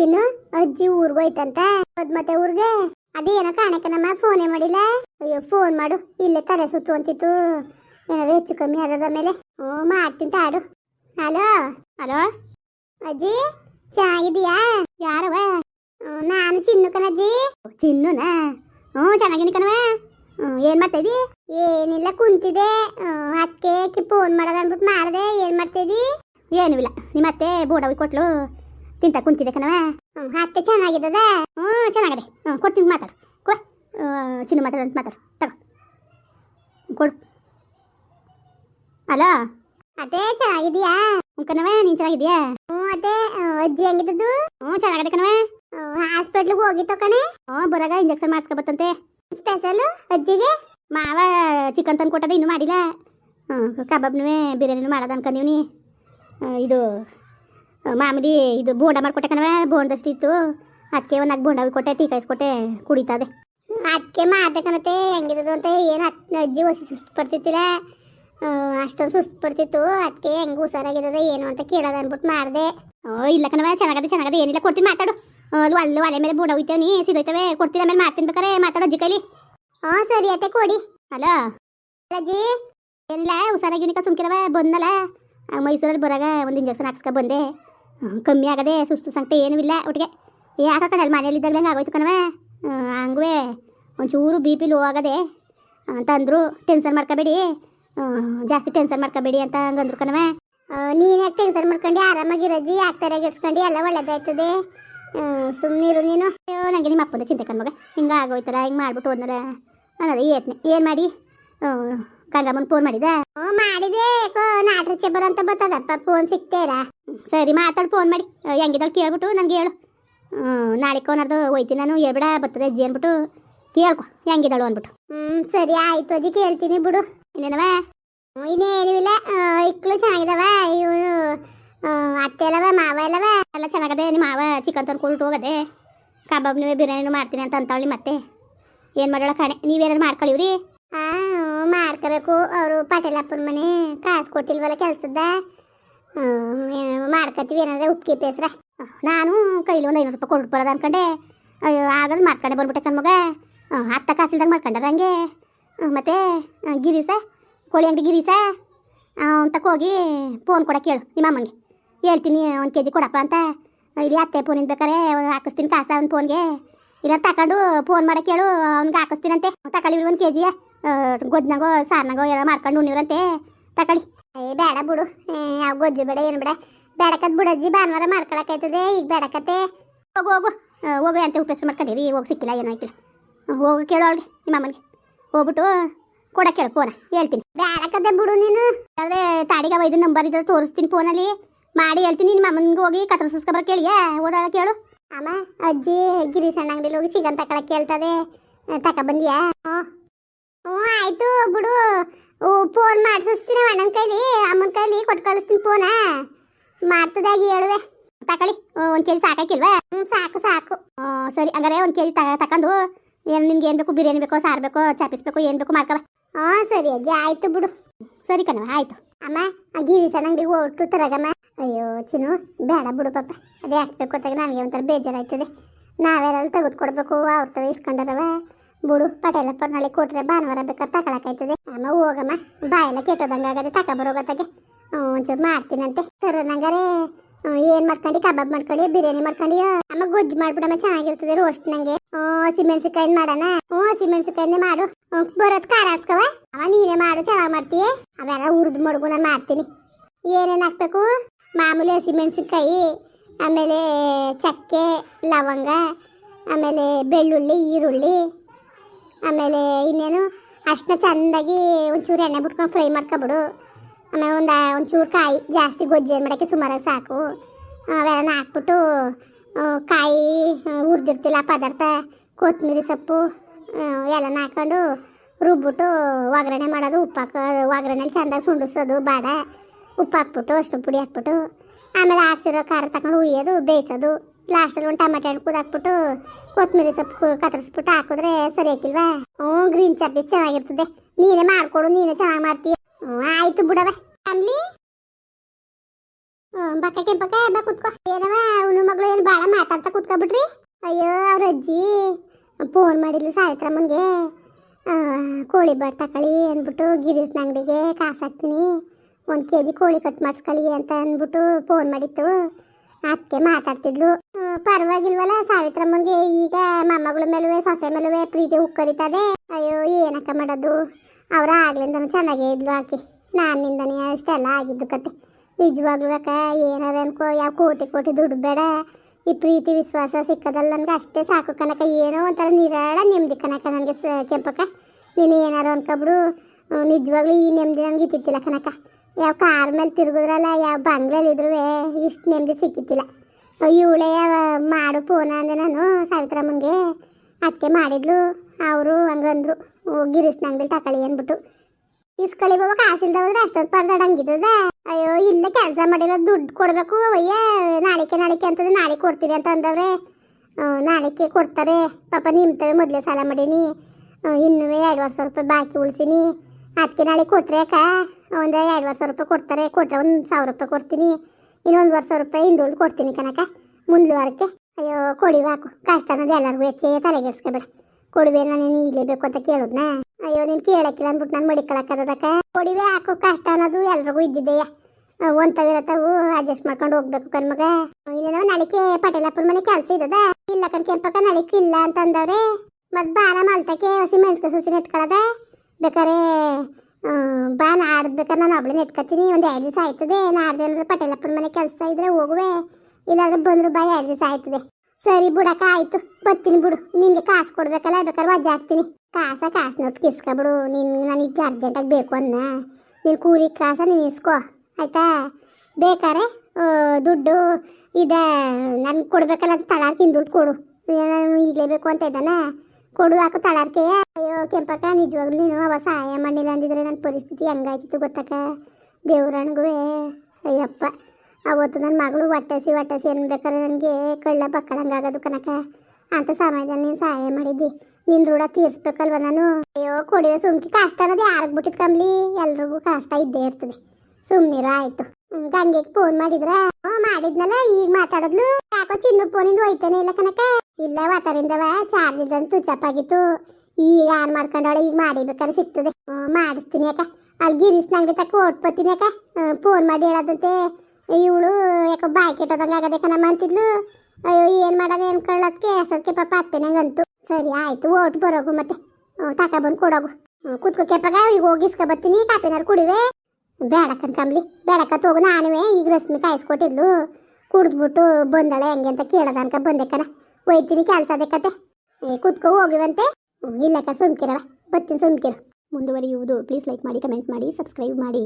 ಚಿನ್ನು ಅಜ್ಜಿ ಊರ್ಗ್ ಹೋಯ್ತಂತ. ಹೋದ್ ಮತ್ತೆ ಊರ್ಗೆ? ಅದೇ ಏನೋ ಕಾಣಕ್ಕೆ ನಮ್ಮ ಫೋನೇ ಮಾಡಿಲ್ಲ. ಅಯ್ಯೋ ಫೋನ್ ಮಾಡು. ಇಲ್ಲೇ ತಲೆ ಸುತ್ತು ಅಂತಿತ್ತು. ಏನಾದ್ರು ಹೆಚ್ಚು ಕಮ್ಮಿ ಆದದ ಮೇಲೆ ಹ್ಞೂ, ಮಾಡ್ತೀನಿ ಆಡು ಹಲೋ? ಹಲೋ? ಅಜ್ಜಿ ಚೆನ್ನಾಗಿದೀಯಾ ಯಾರವ ನಾನು ಚಿನ್ನು ಕಣಜ್ಜಿ ಚಿನ್ನುನಾ? ಹ್ಞೂ, ಚೆನ್ನಾಗಿನಿ ಕಣವ ಏನ್ ಮಾಡ್ತಾ ಏನಿಲ್ಲ ಕುಂತಿದೆ ಅಕ್ಕಿ ಫೋನ್ ಮಾಡೋದು ಅಂದ್ಬಿಟ್ಟು ಮಾಡಿದೆ. ಏನು ಮಾಡ್ತಿದಿ ಏನೂ ಇಲ್ಲ. ನಿಮ್ಮ ಅತ್ತೆ ಬೋಡವಿ ಕೊಟ್ಲು. ತಿಂತ ಕುಂತಿದೆ ಕಣವ ಹ್ಞೂ ಅತ್ತೆ ಚೆನ್ನಾಗಿದ್ದದ? ಹ್ಞೂ ಚೆನ್ನಾಗಿದೆ. ಹ್ಞೂ ಕೊಡ್ತೀನಿ ಮಾತಾಡು. ಕೊ ಚಿನ್ನ ಮಾತಾಡು ಅಂತ ಮಾತಾಡು. ತಗೋ. ಕೊಡು. ಹಲೋ ಅದೇ ಚೆನ್ನಾಗಿದ್ಯಾ ಹ್ಞೂ ಕಣವ ನೀನು ಚೆನ್ನಾಗಿದೀಯಾ ಹ್ಞೂ ಅದೇ. ಅಜ್ಜಿ ಹೆಂಗಿದ್ದದ್ದು? ಹ್ಞೂ ಚೆನ್ನಾಗಿದೆ ಕಣವ ಹಾಸ್ಪಿಟ್ಲಿಗೆ ಹೋಗಿತ್ತು ಕಣೆ? ಹ್ಞೂ ಬರಾಗ ಇಂಜೆಕ್ಷನ್ ಮಾಡಿಸ್ಕೊಬತ್ತಂತೆ. ಸ್ಪೆಷಲ್ ಅಜ್ಜಿಗೆ? ಮಾವ ಚಿಕನ್ ತಂದು ಕೊಟ್ಟದ ಇನ್ನೂ ಮಾಡಿಲ್ಲ. ಹ್ಞೂ ಕಬಾಬ್ನೂ ಬಿರಿಯಾನಿನೂ ಮಾಡೋದು ಅನ್ಕೊಂಡಿವ್ನಿ ಇದು ಮಾಮೂಲಿ ಇದು ಬೋಂಡ ಮಾಡ್ಕೊಟ್ಟೆ ಕಣವ ಬೋಂಡಷ್ಟು ಇತ್ತು ಅದಕ್ಕೆ ಒಂದು ಬೋಂಡ ಕೊಟ್ಟೆ ಟೀ ಕಾಯಿಸ್ಕೊಟ್ಟೆ ಕುಡಿತದೆ. ಅದಕ್ಕೆ ಕಣತೆ ಹೆಂಗಿರೋದು ಅಂತ ಏನು ಅಜ್ಜಿ ಹೊಸ ಸುಸ್ತು ಪಡ್ತಿತ್ತಿಲ್ಲ. ಅಷ್ಟೊಂದು ಸುಸ್ತು ಪಡ್ತಿತ್ತು. ಅದಕ್ಕೆ ಹೆಂಗೆ ಹುಷಾರಾಗಿರೋದು ಏನು ಅಂತ ಕೇಳೋದು ಅಂದ್ಬಿಟ್ಟು ಮಾಡಿದೆ. ಓ ಇಲ್ಲ ಕಣವ ಚೆನ್ನಾಗದೆ ಚೆನ್ನಾಗದೆ ಏನಿಲ್ಲ ಕೊಡ್ತೀನಿ ಮಾತಾಡು. ಅಲ್ಲಿ ಒಲ್ಲೆ ಒಲೆ ಮೇಲೆ ಬೂಡ ಹೋಯ್ತೇವೆ ನೀ ಸಿಗೋಯ್ತವೆ ಕೊಡ್ತೀನಿ ಆಮೇಲೆ ಮಾಡ್ತೀನಿ ಬೇಕಾರೆ ಮಾತಾಡೋ ಅಜ್ಜಿ ಕೈಲಿ. ಹಾಂ ಸರಿ ಅತ್ತೆ ಕೊಡಿ. ಹಲೋ? ಅಜ್ಜಿ. ಎಲ್ಲ ಹುಷಾರಾಗಿನಿಕ ಸುಮ್ಕಿರವ ಬಂದಲ್ಲ. ಮೈಸೂರಲ್ಲಿ ಬರಾಗ ಒಂದು ಇಂಜೆಕ್ಷನ್ ಹಾಕ್ಸ್ಕೊ ಬಂದೆ. ಕಮ್ಮಿ ಆಗದೆ ಸುಸ್ತು ಸಂಕಟ ಏನೂ ಇಲ್ಲ ಒಟ್ಟಿಗೆ. ಯಾಕೆ ಕಡೆ ಅಲ್ಲಿ ಮನೇಲಿದ್ದಾಗಲೇ ಆಗೋಯ್ತು ಕಣವೆ ಹಂಗೆ ಒಂಚೂರು ಬಿ ಪಿ ಲೋ ಆಗದೆ ಅಂತಂದರು ಟೆನ್ಷನ್ ಮಾಡ್ಕೋಬೇಡಿ. ಜಾಸ್ತಿ ಟೆನ್ಷನ್ ಮಾಡ್ಕೋಬೇಡಿ ಅಂತ ಹಂಗಂದ್ರು ಕಣವೆ ನೀನು ಯಾಕೆ ಟೆನ್ಷನ್ ಮಾಡ್ಕೊಂಡು? ಆರಾಮಾಗಿ ರಜೆ ಆಗ್ತಾರೆ, ಗಿಡ್ಸ್ಕೊಂಡು, ಎಲ್ಲ ಒಳ್ಳೇದಾಯ್ತದೆ. ಸುಮ್ಮನಿರು ನೀನು. ಅಯ್ಯೋ ನನಗೆ ನಿಮ್ಮ ಅಪ್ಪಂದ ಚಿಂತೆ ಕಣ್ಮಗ ಹಿಂಗೆ ಆಗೋಯ್ತಲ್ಲ, ಹಿಂಗೆ ಮಾಡ್ಬಿಟ್ಟು ಹೋದ್ನಲ್ಲ. ಅನ್ನೋದು ಏತ್ನೆ. ಏನು ಮಾಡಿ? ಗಂಗಮ್ಮನ ಫೋನ್ ಮಾಡಿದ. ಹ್ಞೂ ಮಾಡಿದೆ. ನಾಟ್ರ ಚೆಬ್ಬರ್ ಅಂತ ಬರ್ತದಪ್ಪ ಫೋನ್ ಸಿಗ್ತೇರಾ ಸರಿ ಮಾತಾಡು ಫೋನ್ ಮಾಡಿ. ಹೆಂಗಿದ್ದಾಳು ಕೇಳ್ಬಿಟ್ಟು ನನಗೆ ಹೇಳು. ಹ್ಞೂ ನಾಳೆ ಕೋನಾರ್ದು ಹೋಯ್ತೀನಿ ನಾನು. ಹೇಳ್ಬಿಡ ಬರ್ತದೆ ಅಜ್ಜಿ ಅಂದ್ಬಿಟ್ಟು ಕೇಳ್ಕೊ. ಹೆಂಗಿದಳು ಅಂದ್ಬಿಟ್ಟು. ಹ್ಞೂ ಸರಿ ಆಯ್ತು ಅಜ್ಜಿ ಕೇಳ್ತೀನಿ ಬಿಡು. ಇನ್ನೇನವ? ಇನ್ನೇನು ಇಲ್ಲ. ಇಕ್ಳು ಚೆನ್ನಾಗಿದಾವ. ಇವನು ಅತ್ತೆ ಎಲ್ಲವ ಮಾವ ಎಲ್ಲವ ಎಲ್ಲ ಚೆನ್ನಾಗದೆ ನಿಮ್ಮ ಮಾವ ಚಿಕನ್ ತಂದು ಕೊಟ್ಟು ಹೋಗದೆ. ಕಬಾಬ್ನು ಬಿರಿಯಾನಿ ಮಾಡ್ತೀನಿ ಅಂತ ಅಂತವಳಿ ಮತ್ತೆ. ಏನು ಮಾಡೋಣ ಕಣೆ? ನೀವೇನಾದ್ರು ಮಾಡ್ಕೊಳ್ಳಿವ್ರಿ ಮಾಡ್ಕೋಬೇಕು. ಅವರು ಪಾಟೀಲಪ್ಪನ ಮನೆ ಕಾಸು ಕೊಟ್ಟಿಲ್ವಲ್ಲ ಕೆಲಸದ? ಮಾಡ್ಕೊತೀವಿ ಏನಾದ್ರೆ ಉಪ್ಪಿಗೆ ಪೇಸ್ರ ನಾನು ಕೈಲಿ ಒಂದು ಐನೂರು ರೂಪಾಯಿ ಕೊಟ್ಟು ಬರೋದು ಅನ್ಕೊಂಡೆ. ಅಯ್ಯೋ ಆಗಲ್ಲ ಮಾಡ್ಕೊಂಡೆ ಬಂದ್ಬಿಟ್ಟೆ ಕಣ್ಮಗ ಹತ್ತ ಕಾಸಿಲ್ದಂಗೆ ಮಾಡ್ಕೊಂಡಾರ ಹಂಗೆ. ಮತ್ತೆ ಗಿರೀಸ ಕೋಳಿ ಅಂಗಡಿ ಗಿರೀಸ ಅಂತ ಹೋಗಿ ಫೋನ್ ಕೊಡಕ್ಕೆ ಹೇಳು ನಿಮ್ಮ ಅಮ್ಮನಿಗೆ. ಹೇಳ್ತೀನಿ, ಒಂದು ಕೆ ಜಿ ಕೊಡಪ್ಪ ಅಂತ. ಇಲ್ಲಿ ಅತ್ತೆ ಫೋನಿಂದ ಬೇಕಾರೆ ಹಾಕಿಸ್ತೀನಿ ಕಾಸ ಅವ್ನ ಫೋನ್ಗೆ ಇಲ್ಲ ತಗೊಂಡು ಫೋನ್ ಮಾಡಕ್ಕೆ ಹೇಳು, ಅವ್ನಿಗೆ ಹಾಕಿಸ್ತೀನಂತೆ. ತಗೊಳ್ಳಿ ಒಂದು ಕೆ ಜಿಯ ಗೊಜ್ಜನಾಗೋ ಸಾರ್ನಾಗೋ ಎಲ್ಲ ಮಾಡ್ಕೊಂಡು ಉಣ್ಣಿವ್ರಂತೆ. ತಕಳಿ. ಏ, ಬೇಡ ಬಿಡು. ಯಾವ ಗೊಜ್ಜು ಬೇಡ, ಏನು ಬೇಡ. ಬೇಡಕತ್ ಬಿಡಜ್ಜಿ ಭಾನುವಾರ ಮಾಡ್ಕೊಳಕೈತದೆ ಈಗ ಬೇಡಕತ್ತೆ. ಹೋಗು ಹೋಗು. ಹೋಗು ಅಂತ ಉಪಯೋಗ ಮಾಡ್ಕೊಂಡಿರಿ ಹೋಗಿ ಸಿಕ್ಕಿಲ್ಲ, ಏನೋ ಆಯ್ತಿಲ್ಲ ಹೋಗಿ ಕೇಳೋ ಅವ್ಳಿಗೆ, ನಿಮ್ಮ ಅಮ್ಮನಿಗೆ. ಹೋಗ್ಬಿಟ್ಟು ಕೂಡ ಕೇಳು ಫೋನ ಹೇಳ್ತೀನಿ. ಬೇಡಕತ್ತೆ ಬಿಡು ನೀನು. ಅದೇ, ತಾಡಿಗೆ ಒಯ್ದು ನಂಬರ್ ಇದ್ರೆ ತೋರಿಸ್ತೀನಿ ಫೋನಲ್ಲಿ ಮಾಡಿ ಹೇಳ್ತೀನಿ, ನಿಮ್ಮ ಅಮ್ಮನಿಗೆ ಹೋಗಿ ಕತ್ರಸ್ಕೊಬರ್ ಕೇಳಿಯಾ ಓದಾಳ ಕೇಳು. ಅಮ್ಮ, ಅಜ್ಜಿ ಗಿರೀಶಣ್ಣ ಅಂಗಡಿಲಿ ಹೋಗಿ ಚಿಕನ್ ತಕೊಳಕ್ಕೆ ತಕ ಬಂದಿಯಾ? ಹ್ಞೂ ಹ್ಞೂ ಆಯಿತು ಬಿಡು ಫೋನ್ ಮಾಡಿಸ್ತೀನಿ ಅಣ್ಣನ ಕೈಲಿ ಅಮ್ಮನ ಕೈಲಿ ಕೊಟ್ಟು ಕಳಿಸ್ತೀನಿ ಫೋನ ಮಾಡ್ತದಾಗಿ ಹೇಳುವೆ. ತಕೊಳ್ಳಿ. ಒಂದು ಕೆಜಿ ಸಾಕಾಕಿಲ್ವಾ? ಹ್ಞೂ ಸಾಕು ಸಾಕು. ಹ್ಞೂ ಸರಿ ಹಂಗಾರೆ ಒಂದು ಕೆಜಿ ತಗ ತಕೊಂಡು. ಏನು ನಿಮ್ಗೆ ಏನು ಬೇಕು? ಬಿರಿಯಾನಿ ಬೇಕೋ ಸಾರು ಬೇಕೋ ಚಾಪಿಸ್ ಬೇಕೋ ಏನು ಬೇಕು ಮಾಡ್ಕವ ಹಾಂ ಸರಿ ಅಜ್ಜಿ ಆಯಿತು ಬಿಡು. ಸರಿ ಕಣವ ಆಯ್ತು. ಅಮ್ಮ ಆ ಗಿರೀಶನ ಅಂಗಡಿಗೆ ಹೊಟ್ಟು ತರಗಮ್ಮ. ಅಯ್ಯೋ ಚಿನ್ನು ಬೇಡ ಬಿಡು ಪಾಪ. ಅದೇ ಹಾಕ್ಬೇಕು ಅಂತ ನನಗೆ ಒಂಥರ ಬೇಜಾರಾಯ್ತದೆ. ನಾವ್ಯಾರು ತೆಗೆದುಕೊಡ್ಬೇಕು ಅವ್ರ ತವ ಇಸ್ಕೊಂಡಾರವ ಬಿಡು, ಪಟೇಲ ನಾಳೆ ಕೊಟ್ರೆ ಭಾನುವಾರ ಬೇಕಾದ್ರೆ ತಗೊಳಕಾಯ್ತದೆ. ಅಮ್ಮ, ಹೋಗಮ್ಮ. ಬಾಯೆಲ್ಲ ಕೆಟ್ಟೋದಂಗಾಗದೆ ತಕ ಬರೋಗತ್ತಾಗೆ ಒಂಚೂರು ಮಾಡ್ತೀನಂತೆ. ತರೋದಂಗಾರೆ ಏನ್ ಮಾಡ್ಕೊಂಡಿ? ಕಬಾಬ್ ಮಾಡ್ಕೊಂಡಿ ಬಿರಿಯಾನಿ ಮಾಡ್ಕೊಂಡಿ ಅಮ್ಮ, ಗೊಜ್ಜು ಮಾಡ್ಬಿಡಮ್ಮ, ಚೆನ್ನಾಗಿರ್ತದೆ ರೋಸ್ಟ್ ನಂಗೆ. ಹಸಿಮೆಣ್ಸಿಕಾಯಿ ಮಾಡೋಣ? ಹ್ಞೂ ಹಸಿಮೆಣ್ಸಿಕಾಯಿನೇ ಮಾಡು. ಬರೋದ್ ಖಾರ ಹಾಕ್ಸ್ಕವ ಅವ, ನೀನೇ ಮಾಡು, ಚೆನ್ನಾಗಿ ಮಾಡ್ತೀಯ? ಅವೆಲ್ಲ ಹುರಿದು ಮಡಗು ನಾನು ಮಾಡ್ತೀನಿ. ಏನೇನು ಹಾಕ್ಬೇಕು? ಮಾಮೂಲಿ ಹಸಿಮೆಣಸಿನ್ಕಾಯಿ, ಆಮೇಲೆ ಚಕ್ಕೆ, ಲವಂಗ, ಆಮೇಲೆ ಬೆಳ್ಳುಳ್ಳಿ, ಈರುಳ್ಳಿ. ಆಮೇಲೆ ಇನ್ನೇನು, ಅಷ್ಟನ್ನ ಚೆಂದಾಗಿ ಒಂಚೂರು ಎಣ್ಣೆ ಬಿಟ್ಕೊಂಡು ಫ್ರೈ ಮಾಡ್ಕೊಬಿಡು. ಆಮೇಲೆ ಒಂದು, ಒಂಚೂರು ಕಾಯಿ, ಜಾಸ್ತಿ ಗೊಜ್ಜು ಮಾಡೋಕ್ಕೆ ಸುಮಾರಾಗಿ ಸಾಕು. ಅವೆಲ್ಲ ಹಾಕ್ಬಿಟ್ಟು ಕಾಯಿ ಹುರಿದಿರ್ತಿಲ್ಲ ಪದಾರ್ಥ ಕೊತ್ತಂಬರಿ ಸೊಪ್ಪು ಎಲ್ಲನ ಹಾಕ್ಕೊಂಡು ರುಬ್ಬಿಟ್ಟು ಒಗ್ಗರಣೆ ಮಾಡೋದು ಉಪ್ಪು ಹಾಕೋ ಒಗ್ಗರಣೆಲಿ ಚೆಂದಾಗಿ ಸುಂಡಿಸೋದು ಬಾಡ. ಉಪ್ಪು ಹಾಕ್ಬಿಟ್ಟು ಅಷ್ಟು ಪುಡಿ ಹಾಕ್ಬಿಟ್ಟು, ಆಮೇಲೆ ಆರಿಸಿರೋ ಖಾರ ತಗೊಂಡು ಹುಯ್ಯೋದು, ಬೇಯಿಸೋದು. ಲಾಸ್ಟಲ್ಲಿ ಒಂದು ಟಮಾಟೆ ಹಣ್ಣು ಕುದಾಕ್ಬಿಟ್ಟು ಕೊತ್ತಂಬರಿ ಸೊಪ್ಪು ಕತ್ತರಿಸ್ಬಿಟ್ಟು ಹಾಕಿದ್ರೆ ಸರಿ ಹಾಕಿಲ್ವಾ ಹ್ಞೂ ಗ್ರೀನ್ ಚಟ್ನಿ ಚೆನ್ನಾಗಿರ್ತದೆ. ನೀನೇ ಮಾಡ್ಕೊಡು, ನೀನೇ ಚೆನ್ನಾಗಿ ಮಾಡ್ತೀಯ. ಹ್ಞೂ, ಆಯ್ತು ಬಿಡವ ಫ್ಯಾಮ್ಲಿ ಬಕ್ಕ ಕೆಂಪಕ್ಕ, ಬಾ ಕುತ್ಕೋ. ಏನವ ಅವನು ಮಗಳು ಏನು ಭಾಳ ಮಾತಾಡ್ತಾ ಕುತ್ಕೊಬಿಟ್ರಿ? ಅಯ್ಯೋ, ಅವ್ರ ಅಜ್ಜಿ. ಫೋನ್ ಮಾಡಿದ್ಲು ಸಾಯಿತ್ರಮ್ಮನ್ಗೆ ಕೋಳಿ ಬಾಟ್ ತಕೊಳ್ಳಿ ಅಂದ್ಬಿಟ್ಟು ಗಿರೀಸ್ನ ಅಂಗಡಿಗೆ ಕಾಸು ಹಾಕ್ತೀನಿ. ಒಂದು ಕೆ ಜಿ ಕೋಳಿ ಕಟ್ ಮಾಡಿಸ್ಕೊಳ್ಳಿ ಅಂತ ಅಂದ್ಬಿಟ್ಟು ಫೋನ್ ಮಾಡಿತ್ತು. ಅದಕ್ಕೆ ಮಾತಾಡ್ತಿದ್ಲು. ಪರವಾಗಿಲ್ವಲ್ಲ ಸಾವಿತ್ರಮ್ಮನಿಗೆ ಈಗ ಮೊಮ್ಮಗಳ ಮೇಲೂ ಸೊಸೆ ಮೇಲೂ ಪ್ರೀತಿ ಉಕ್ಕರಿತದೆ ಅಯ್ಯೋ, ಏನಕ್ಕ ಮಾಡೋದು? ಅವರ ಆಗ್ಲಿಂದನೂ ಚೆನ್ನಾಗೇ ಇದ್ಲು ಆಕೆ. ನಾನಿಂದನೇ ಅಷ್ಟೆಲ್ಲ ಆಗಿದ್ದು ಕತೆ. ನಿಜವಾಗ್ಲೂ ಅಕ್ಕ, ಏನಾರ ಅನ್ಕೋ, ಯಾವ ಕೋಟಿ ಕೋಟಿ ದುಡ್ಡು ಬೇಡ. ಈ ಪ್ರೀತಿ ವಿಶ್ವಾಸ ಸಿಕ್ಕದಲ್ಲ ನನಗೆ ಅಷ್ಟೇ ಸಾಕು ಕನಕ ಏನೋ ಒಂಥರ ನಿರಾಳ, ನೆಮ್ಮದಿ ಕನಕ ನನಗೆ ಕೆಂಪಕ್ಕ. ನೀನು ಏನಾರು ಅನ್ಕೊಬಿಡು. ನಿಜವಾಗ್ಲೂ ಈ ನೆಮ್ಮದಿ ನನಗೆ ಇತ್ತಿತ್ತಿಲ್ಲ ಕನಕ ಯಾವ ಕಾರ್ ಮೇಲೆ ತಿರುಗಿದ್ರಲ್ಲ, ಯಾವ ಬಂಗ್ಲಲ್ಲಿ ಇದ್ರೂ ಇಷ್ಟು ನೆಮ್ಮದಿ ಸಿಕ್ಕಿತ್ತಿಲ್ಲ. ಇವಳೇ ಮಾಡು ಫೋನ ಅಂದೆ ನಾನು ಸಾವಿತ್ರಮ್ಮಂಗೆ ಅದಕ್ಕೆ ಮಾಡಿದ್ಲು. ಅವರು ಹಂಗಂದ್ರು ಗಿರೀಶ್ನ ಅಂಗಡಿ ತಕೊಳ್ಳಿ ಅಂದ್ಬಿಟ್ಟು. ಇಸ್ಕೊಳ್ಳಿ ಬಾಬಾ ಕಾಸಿಲ್ದ ಹೋದ್ರೆ ಅಷ್ಟೊಂದು ಪರದಾಡಂಗಿದ್ದದ ಅಯ್ಯೋ, ಇಲ್ಲ ಕೆಲಸ ಮಾಡಿರೋ ದುಡ್ಡು ಕೊಡಬೇಕು ಅಯ್ಯ ನಾಳೆಕೆ ನಾಳೆಕೆ ಅಂತಂದ್ರೆ ನಾಳೆ ಕೊಡ್ತೀರಿ ಅಂತ ಅಂದವ್ರೆ. ನಾಳಿಕೆ ಕೊಡ್ತಾರೆ. ಪಾಪ ನಿಮ್ತವೆ ಮೊದಲೇ ಸಾಲ ಮಾಡೀನಿ. ಇನ್ನೂ ಎರಡು ವರ್ಷ ರೂಪಾಯಿ ಬಾಕಿ ಉಳಿಸಿನಿ. ಅದಕ್ಕೆ ನಾಳೆ ಕೊಟ್ರೆ ಅಕ್ಕ ಒಂದು ಎರಡುವರೆ ಸಾವಿರ ರೂಪಾಯಿ ಕೊಡ್ತಾರೆ. ಕೊಟ್ಟರೆ ಒಂದು ಸಾವಿರ ರೂಪಾಯಿ ಕೊಡ್ತೀನಿ. ಇನ್ನೊಂದು ಸಾವಿರ ರೂಪಾಯಿ ಹಿಂದುಳಿದು ಕೊಡ್ತೀನಿ ಕನಕ ಮುಂದ್ಲು ವಾರಕ್ಕೆ. ಅಯ್ಯೋ ಕೊಡಿವ ಹಾಕು ಕಷ್ಟ ಅನ್ನೋದು ಎಲ್ಲರಿಗೂ ಹೆಚ್ಚೇ ತಲೆಗೆಡ್ಸ್ಕೊಬೇಡ. ಕೊಡುವೆ ನಾನು ಈಗಲೇ ಬೇಕು ಅಂತ ಕೇಳೋದ್ನಾ? ಅಯ್ಯೋ, ನೀನು ಕೇಳಕ್ಕಿಲ್ಲ ಅಂದ್ಬಿಟ್ಟು ನಾನು ಮಡಿಕೊಳಕ್ಕದಕ್ಕ ಕೊಡಿವೆ ಹಾಕು ಕಷ್ಟ ಅನ್ನೋದು ಎಲ್ರಿಗೂ ಇದ್ದಿದ್ದೆಯ? ಒಂತವಿರತ್ತವು ಅಡ್ಜಸ್ಟ್ ಮಾಡ್ಕೊಂಡು ಹೋಗ್ಬೇಕು ಕನ್ಮಗ ಇನ್ನೇನೋ ನಾಳಿಕೆ ಪಟೇಲಪ್ಪನ ಮನೆ ಕೆಲಸ ಇದ್ದದ? ಇಲ್ಲ ಕಣ್ ಕೆಂಪಕ್ಕ, ನಾಳಿಕೆ ಇಲ್ಲ ಅಂತಂದವ್ರೆ. ಮತ್ ಬಾರ ಮಲ್ತಕ್ಕೆ ಹಸಿ ಮೆಣಸ್ಕ ಸುಸಿ ನೆಟ್ಕೊಳ್ಳದ ಬೇಕಾರೆ ಬಾ ನಾ ಬೇಕಾದ್ರೆ ನಾನು ಒಬ್ಳೆ ಇಟ್ಕೊತೀನಿ, ಒಂದು ಎರಡು ದಿವಸ ಆಯ್ತದೆ ನಾಡ್ದು ಏನಾದ್ರು ಪಟೇಲಪ್ಪನ ಮನೆ ಕೆಲಸ ಇದ್ರೆ ಹೋಗುವೆ, ಇಲ್ಲಾಂದ್ರೆ ಬಂದ್ರು ಬಾ ಎರಡು ದಿವಸ ಆಯ್ತದೆ. ಸರಿ ಬಿಡಕ್ಕ, ಆಯ್ತು, ಬರ್ತೀನಿ ಬಿಡು, ನಿನ್ಗೆ ಕಾಸು ಕೊಡ್ಬೇಕಲ್ಲ, ಬೇಕಾದ್ರೆ ವಜ್ಜೆ ಹಾಕ್ತೀನಿ ಕಾಸ, ಕಾಸು ನೋಟ್ ಕಿಸ್ಕೊಬಿಡು, ನೀನು ನನಗೆ ಅರ್ಜೆಂಟಾಗಿ ಬೇಕು ಅನ್ನ. ನೀನು ಕೂಲಿ ಕಾಸ ನೀನು ಇಸ್ಕೋ, ಆಯ್ತಾ? ಬೇಕಾರೆ ದುಡ್ಡು ಇದ ನನ್ಗೆ ಕೊಡ್ಬೇಕಲ್ಲ ಅದು ತಿಂದು ದುಡ್ಡು ಕೊಡು. ಈಗಲೇ ಬೇಕು ಅಂತ ಇದ್ದಾನ. ಕೊಡು ಹಾಕು ತಳಾರ್ಕೆ. ಅಯ್ಯೋ, ಕೆಂಪಕ್ಕ, ನಿಜವಾಗ್ಲೂ ನೀನು ಅವ ಸಹಾಯ ಮಾಡಿಲ್ಲ ಅಂದಿದ್ರೆ ನನ್ನ ಪರಿಸ್ಥಿತಿ ಹೆಂಗಾಯ್ತಿತ್ತು ಗೊತ್ತಕ್ಕ? ದೇವ್ರನ್ಗೂ ಅಯ್ಯಪ್ಪ, ಅವತ್ತು ನನ್ನ ಮಗಳು ಒಟ್ಟಸಿ ಒಟ್ಟಸಿ ಅನ್ಬೇಕಾದ್ರೆ ನನಗೆ ಕಳ್ಳ ಬಕ್ಕಳಂಗಾಗೋದು ಕನಕ ಅಂತ ಸಮಯದಲ್ಲಿ ನೀನು ಸಹಾಯ ಮಾಡಿದ್ದಿ. ನಿನ್ನ ರೂಢ ತೀರ್ಸ್ಬೇಕಲ್ವ ನಾನು? ಅಯ್ಯೋ ಕೊಡಿಯೋ ಸುಮ್ಕಿ ಕಷ್ಟ ಅನ್ನೋದು ಯಾರಿಗೆ ಬಿಟ್ಟಿದ್ ಕಂಬ್ಲಿ ಎಲ್ರಿಗೂ ಕಷ್ಟ ಇದ್ದೇ ಇರ್ತದೆ. ಸುಮ್ಮನಿರೋ ಆಯಿತು. ಗಂಗೆಗೆ ಫೋನ್ ಮಾಡಿದ್ರ? ಮಾಡಿದ್ನಲ್ಲ, ಈಗ ಮಾತಾಡಿದ್ಲು? ಯಾಕೋ ಚಿನ್ನ ಫೋನಿಂದ ಹೋಯ್ತಾನೆ ಇಲ್ಲ ಕನಕ ಇಲ್ಲ ವಾತರಿಂದವ ಚಾರ್ಜ್ ಇದ್ದಂತ ತುಚಪ್ ಆಗಿತ್ತು ಈಗ ಆನ್ ಮಾಡ್ಕೊಂಡವಳೆ ಈಗ ಮಾಡಿಬೇಕಾದ್ರೆ ಸಿಗ್ತದೆ. ಮಾಡಿಸ್ತೀನಿ ಯಾಕ ಅಲ್ಲಿ ಗಿರೀಶ್ ನಂಗೆ ತಕ್ಕ ಓಟ್ಪತ್ತೀನಿ ಯಾಕ ಫೋನ್ ಮಾಡಿ ಹೇಳದಂತೆ. ಇವಳು ಯಾಕೋ ಬಾಯಿ ಕೆಟ್ಟೋದಂಗೆ ಆಗದೆ ಕಣಮ್ಮ ಅಂತಿದ್ಲು. ಅಯ್ಯೋ ಏನು ಮಾಡೋದು ಅನ್ಕೊಳ್ಳೋದಕ್ಕೆ ಅಷ್ಟೊತ್ತಿಗೆ ಪಾಪ ಅತ್ತೆನಂಗಂತು ಸರಿ ಆಯ್ತು ಓಟ್ ಬರೋಗು ಮತ್ತೆ. ತಗೊಬಂದು ಕೊಡೋಗು. ಹ್ಮ್, ಕುತ್ಕೋ ಕೆಪ್ಪಗ ಈಗ ಹೋಗಿಸ್ಕೊ ಬರ್ತೀನಿ. ಕಾಪಿನಾರು ಕುಡಿವೆ. ಬೇಡಕ್ಕನ್ ಕಂಬ್ಲಿ ಬೇಡಕ್ಕ ಹೋಗು ನಾನುವೇ ಈಗ ರಶ್ಮಿ ಕಾಯಿಸ್ಕೊಟ್ಟಿದ್ಲು ಕುಡಿದ್ಬಿಟ್ಟು ಬಂದಳೆ ಹೆಂಗೆ ಅಂತ ಕೇಳೋದ ಅನ್ಕ ಬಂದೆ ಕಣ. ಒಯ್ತೀನಿ ಕೆಲಸ ಅದೇ ಕತೆ. ಕುತ್ಕೋ, ಹೋಗಿವಂತೆ. ಇಲ್ಲಕ್ಕ, ಸುಮ್ಕಿರವ. ಬರ್ತೀನಿ ಸುಮ್ಕಿರು. ಮುಂದುವರಿಯುವುದು. ಪ್ಲೀಸ್ ಲೈಕ್ ಮಾಡಿ ಕಮೆಂಟ್ ಮಾಡಿ ಸಬ್ಸ್ಕ್ರೈಬ್ ಮಾಡಿ.